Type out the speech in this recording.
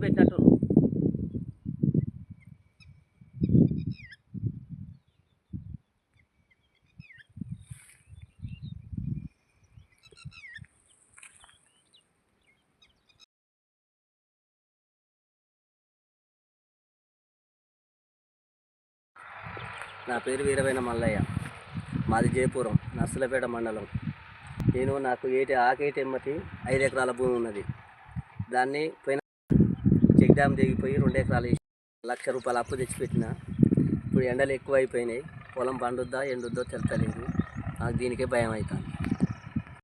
పెట్టినట్టు. నా పేరు వీరవైన మల్లయ్య. మాది జయపురం నర్సులపేట మండలం. నేను నాకు ఏటి ఆకేటి ఎమ్మటి ఐదు ఎకరాల భూమి ఉన్నది. దాన్ని పోయిన చెక్ డ్యామ్ దిగిపోయి రెండు ఎకరాలు లక్ష రూపాయలు అప్పు తెచ్చిపెట్టిన. ఇప్పుడు ఎండలు ఎక్కువ అయిపోయినాయి పొలం పండుద్దా ఎండుద్దో తెలుతలేదు. నాకు దీనికే భయం అవుతుంది